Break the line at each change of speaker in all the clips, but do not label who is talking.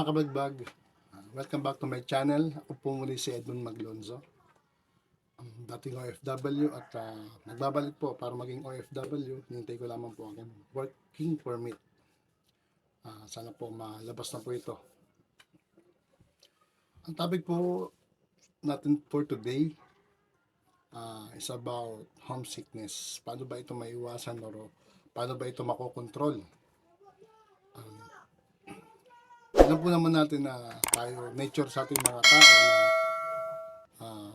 mga kabagbag, welcome back to my channel. Ako po muli si Edmund Maglonzo. Ang dating OFW at ah, nagbabalik po para maging OFW. Hinintay ko lamang po ang working permit. Ah, sana po malabas na po ito. Ang topic po natin for today ah, is about homesickness. Paano ba ito maiwasan o paano ba ito makokontrol? Alam po naman natin na tayo, nature sa ating mga tao na ah,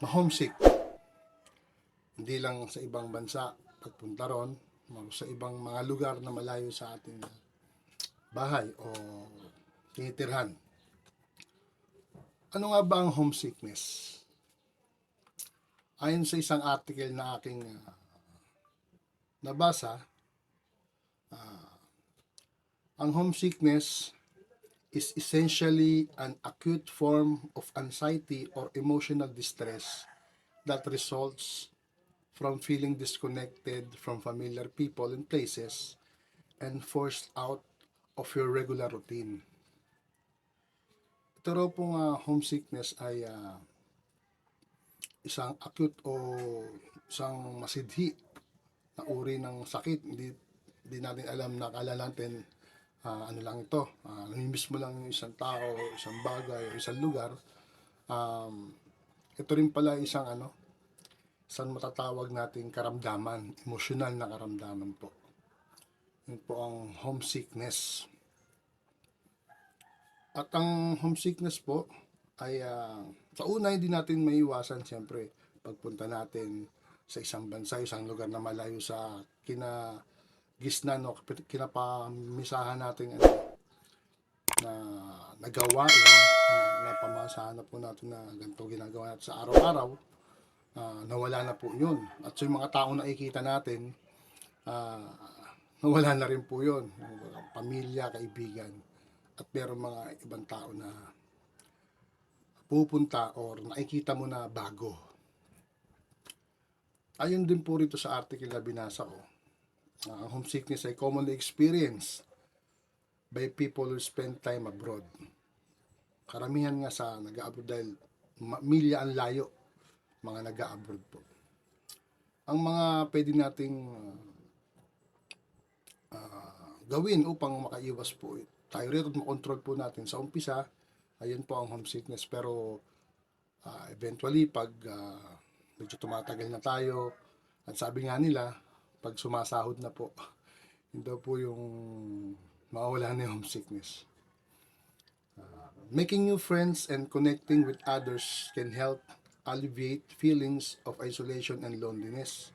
ma-homesick. Hindi lang sa ibang bansa pagpunta ron, sa ibang mga lugar na malayo sa ating bahay o tinitirhan. Ano nga ba ang homesickness? Ayon sa isang article na aking ah, nabasa, ah, ang homesickness is essentially an acute form of anxiety or emotional distress that results from feeling disconnected from familiar people and places and forced out of your regular routine. Ito raw pong ah, homesickness ay ah, isang acute o isang masidhi na uri ng sakit. Hindi, hindi natin alam na akala natin ah, ano lang ito, uh, namimiss mo lang isang tao, isang bagay, isang lugar, um, ito rin pala isang ano, isang matatawag nating karamdaman, emosyonal na karamdaman po. Yun po ang homesickness. At ang homesickness po ay ah, sa una hindi natin maiwasan siyempre pagpunta natin sa isang bansa, isang lugar na malayo sa kina gisnan o kinapamisahan natin ano, na nagawa yun, na napamasahan na po natin na ganito ginagawa natin sa araw-araw, ah, nawala na po yun. At so mga taong nakikita natin, ah, nawala na rin po yun. Pamilya, kaibigan, at meron mga ibang tao na pupunta or nakikita mo na bago. Ayun din po rito sa article na binasa ko Uh, ang homesickness ay commonly experienced by people who spend time abroad. Karamihan nga sa nag-abroad dahil milya ang layo mga nag-abroad po. Ang mga pwede nating uh, gawin upang makaiwas po tayo rito at makontrol po natin sa umpisa, ayun po ang homesickness. Pero uh, eventually, pag uh, medyo tumatagal na tayo, at sabi nga nila, pag sumasahod na po, yun daw po yung mawala na yung homesickness. Uh, making new friends and connecting with others can help alleviate feelings of isolation and loneliness.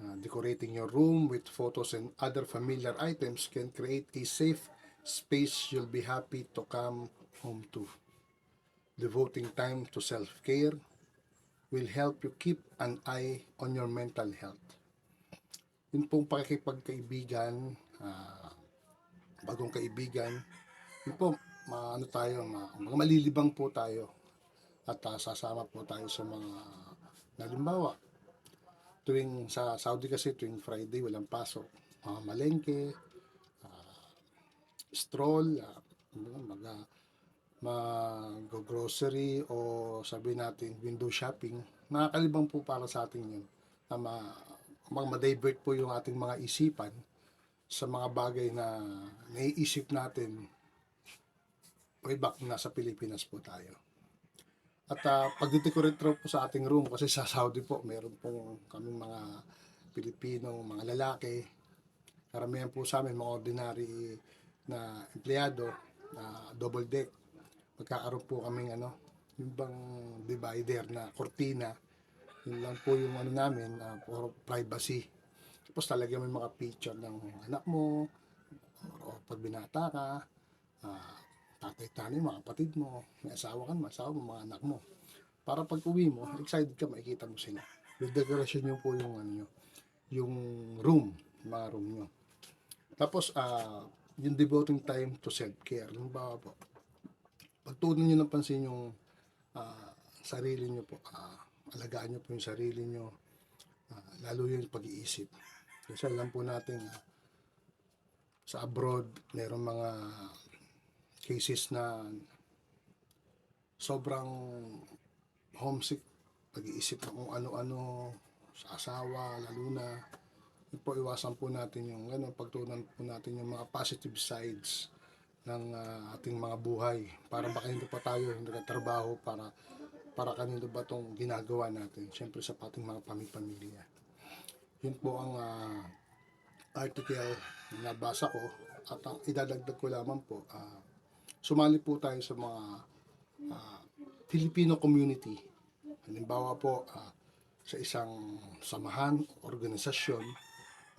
Uh, decorating your room with photos and other familiar items can create a safe space you'll be happy to come home to. Devoting time to self-care will help you keep an eye on your mental health yun pong pakikipagkaibigan, uh, bagong kaibigan, yun po, ma, ano tayo, ma, mga malilibang po tayo at uh, sasama po tayo sa mga nalimbawa tuwing sa Saudi kasi tuwing Friday walang pasok mga malengke uh, stroll uh, mag uh, mag grocery o sabi natin window shopping nakakalibang po para sa atin yun na mag ma-divert po yung ating mga isipan sa mga bagay na naiisip natin way back nasa Pilipinas po tayo. At uh, pag-decorate po sa ating room kasi sa Saudi po meron pong kaming mga Pilipino, mga lalaki. Karamihan po sa amin mga ordinary na empleyado na double deck. Magkakaroon po kaming ano, yung bang divider na kortina yun lang po yung ano namin, uh, for privacy. Tapos talaga may mga picture ng anak mo, o pag binata ka, uh, tatay tanay, mga kapatid mo, may asawa ka, may asawa mo, mga anak mo. Para pag uwi mo, excited ka, makikita mo sila. Yung decoration nyo po yung ano nyo, yung room, mga room nyo. Tapos, uh, yung devoting time to self-care. Yung ba po, pagtunan nyo ng pansin yung uh, sarili nyo po, uh, alagaan nyo po yung sarili nyo, uh, lalo yung pag-iisip. Kasi alam po natin, uh, sa abroad, meron mga cases na sobrang homesick, pag-iisip na kung ano-ano sa asawa, lalo na po iwasan po natin yung ano, pagtunan po natin yung mga positive sides ng ah, ating mga buhay para baka hindi pa tayo nagtatrabaho para para kanino ba tong ginagawa natin? Syempre sa ating mga pamilya. Yun po ang ah, article na nabasa ko at ang idadagdag ko lamang po ah, sumali po tayo sa mga ah, Filipino community. Halimbawa po ah, sa isang samahan organisasyon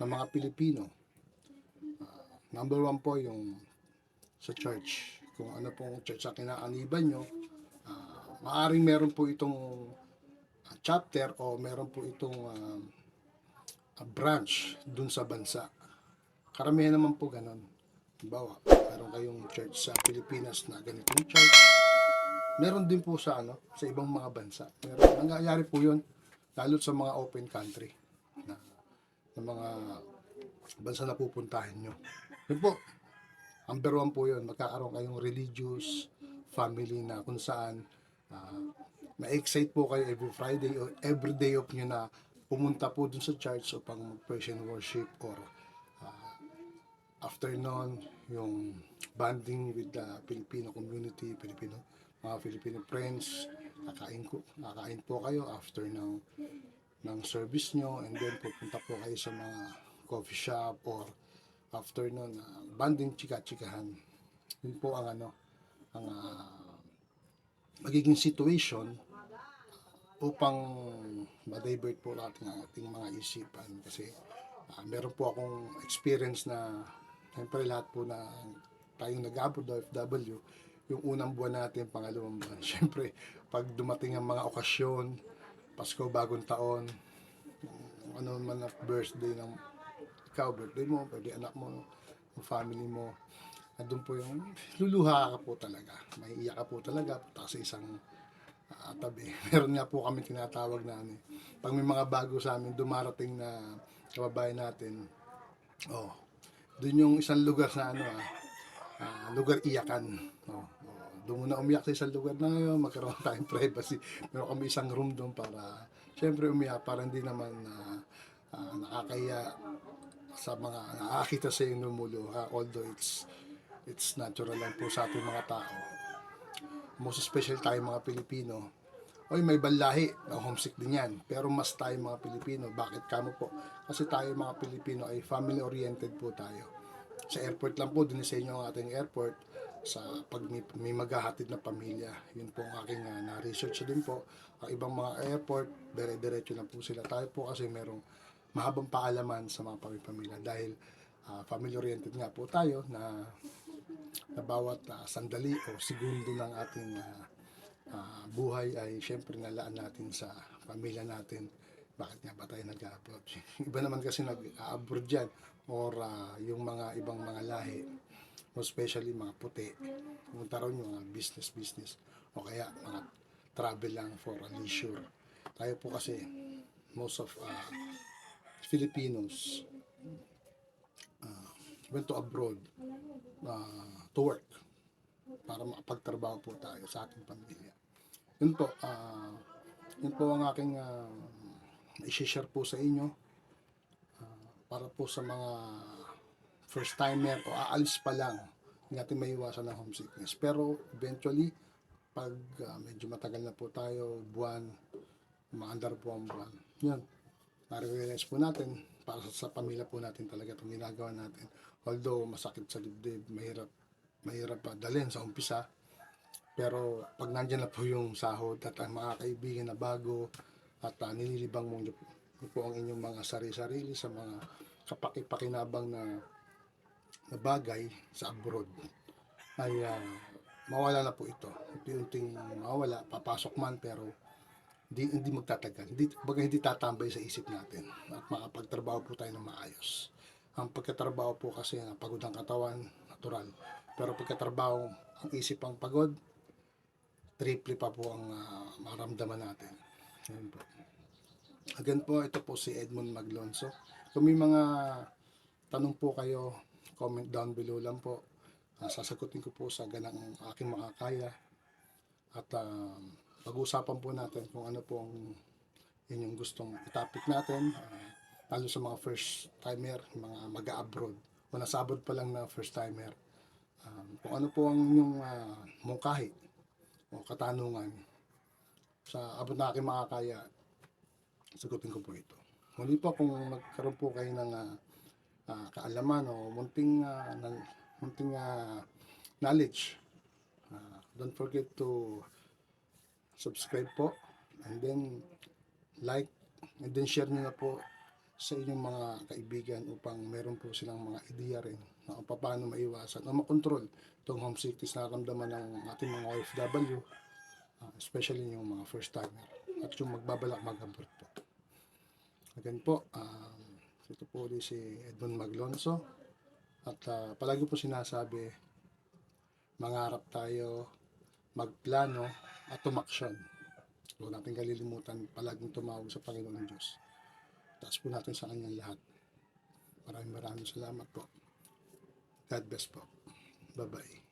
ng mga Pilipino. Ah, number one po yung sa church. Kung ano pong church sa kinaaniban nyo, maaring meron po itong ah, chapter o meron po itong ah, branch dun sa bansa. Karamihan naman po ganun. Halimbawa, meron kayong church sa Pilipinas na ganitong church. Meron din po sa ano, sa ibang mga bansa. Meron, nangyayari po yun, lalo sa mga open country na, na mga bansa na pupuntahan nyo. Yun po, Number one po yun, magkakaroon kayong religious family na kung saan ah, ma-excite po kayo every Friday or every day of nyo na pumunta po dun sa church upang mag-praise and worship or ah, after yung bonding with the Filipino community, Filipino, mga Filipino friends, kakain, ko, kakain po kayo after ng ng service nyo and then pupunta po kayo sa mga coffee shop or after nun, ah, banding chika-chikahan. Yun po ang ano, ang ah, magiging situation upang ma-divert po natin ang ating mga isipan kasi ah, meron po akong experience na siyempre lahat po na tayong nag-abroad OFW yung unang buwan natin, pangalawang buwan. Siyempre, pag dumating ang mga okasyon, Pasko, Bagong Taon, ano man na birthday ng ikaw, birthday mo, pwede anak mo, family mo, nandun po yung luluha ka po talaga. May iyak ka po talaga, punta sa isang ah, tabi. Meron nga po kami tinatawag na ano, eh. pag may mga bago sa amin, dumarating na kababayan natin, oh, dun yung isang lugar sa ano ah, ah, lugar iyakan. Oh, oh, doon muna umiyak sa isang lugar na yun, magkaroon tayong privacy. Meron kami isang room doon para, syempre umiyak, para hindi naman ah, ah, nakakaya sa mga nakakita sa yung lumuluha although it's it's natural lang po sa ating mga tao. Most especially tayo mga Pilipino. Oy may balahi na homesick din yan. Pero mas tayo mga Pilipino. Bakit kamo po? Kasi tayo mga Pilipino ay family oriented po tayo. Sa airport lang po dinisenyo ang ating airport sa pag may, may maghahatid na pamilya. Yun po ang aking ah, na-research din po. Ang ibang mga airport dire-diretso lang po sila. Tayo po kasi merong mahabang paalaman sa mga pamilya. Dahil ah, family oriented nga po tayo na na bawat ah, sandali o segundo ng ating ah, ah, buhay ay syempre nalaan natin sa pamilya natin. Bakit nga ba tayo nag-abroad iba naman kasi nag-abroad dyan or ah, yung mga ibang mga lahi especially mga puti. Pumunta raw yung mga business business o kaya mga travel lang for a leisure. Tayo po kasi most of ah, Filipinos uh, went to abroad uh, to work para makapagtrabaho po tayo sa ating pamilya. Yun po, ah, yun po ang aking uh, i-share po sa inyo Ah, para po sa mga first timer o aalis pa lang hindi natin maiwasan ng homesickness. Pero eventually, pag ah, medyo matagal na po tayo, buwan, umaandar po ang buwan, yun, na-realize po natin para sa, sa pamilya po natin talaga itong ginagawa natin. Although masakit sa dibdib, mahirap, mahirap pa dalhin sa umpisa. Pero pag nandyan na po yung sahod at ang mga kaibigan na bago at uh, nililibang mo po, ang inyong mga sarili-sarili sa mga kapaki-pakinabang na, na bagay sa abroad ay ah, mawala na po ito. Unti-unting mawala, papasok man pero hindi, hindi magtatagal. Hindi, baga hindi tatambay sa isip natin at makapagtrabaho po tayo ng maayos. Ang pagkatrabaho po kasi na pagod ang katawan, natural. Pero pagkatrabaho, ang isip ang pagod, triple pa po ang ah, maramdaman natin. Yan po. Again po, ito po si Edmund Maglonso. Kung may mga tanong po kayo, comment down below lang po. Ah, sasagutin ko po sa ganang aking makakaya. At ah, pag-uusapan po natin kung ano po ang inyong gustong topic natin. ah, lalo sa mga first timer, mga mag-abroad o nasa abroad pa lang na first timer. Um, kung ano po ang inyong uh, mungkahi o katanungan sa abot na aking makakaya, sagutin ko po ito. Muli po kung nagkaroon po kayo ng ah, ah, kaalaman o munting, ah, ng, munting ah, knowledge, ah, don't forget to subscribe po and then like and then share nyo na po sa inyong mga kaibigan upang meron po silang mga ideya rin na paano maiwasan o makontrol itong homesickness na naramdaman ng ating mga OFW ah, especially yung mga first timer at yung magbabalak mag-abroad po. Again po, um, ito po ulit si Edmond Maglonso at ah, palagi po sinasabi mangarap tayo, magplano at tumaksyon. Huwag natin kalilimutan palaging tumawag sa Panginoon Diyos. Taas po natin sa kanyang lahat. Maraming maraming salamat po. God bless po. Bye-bye.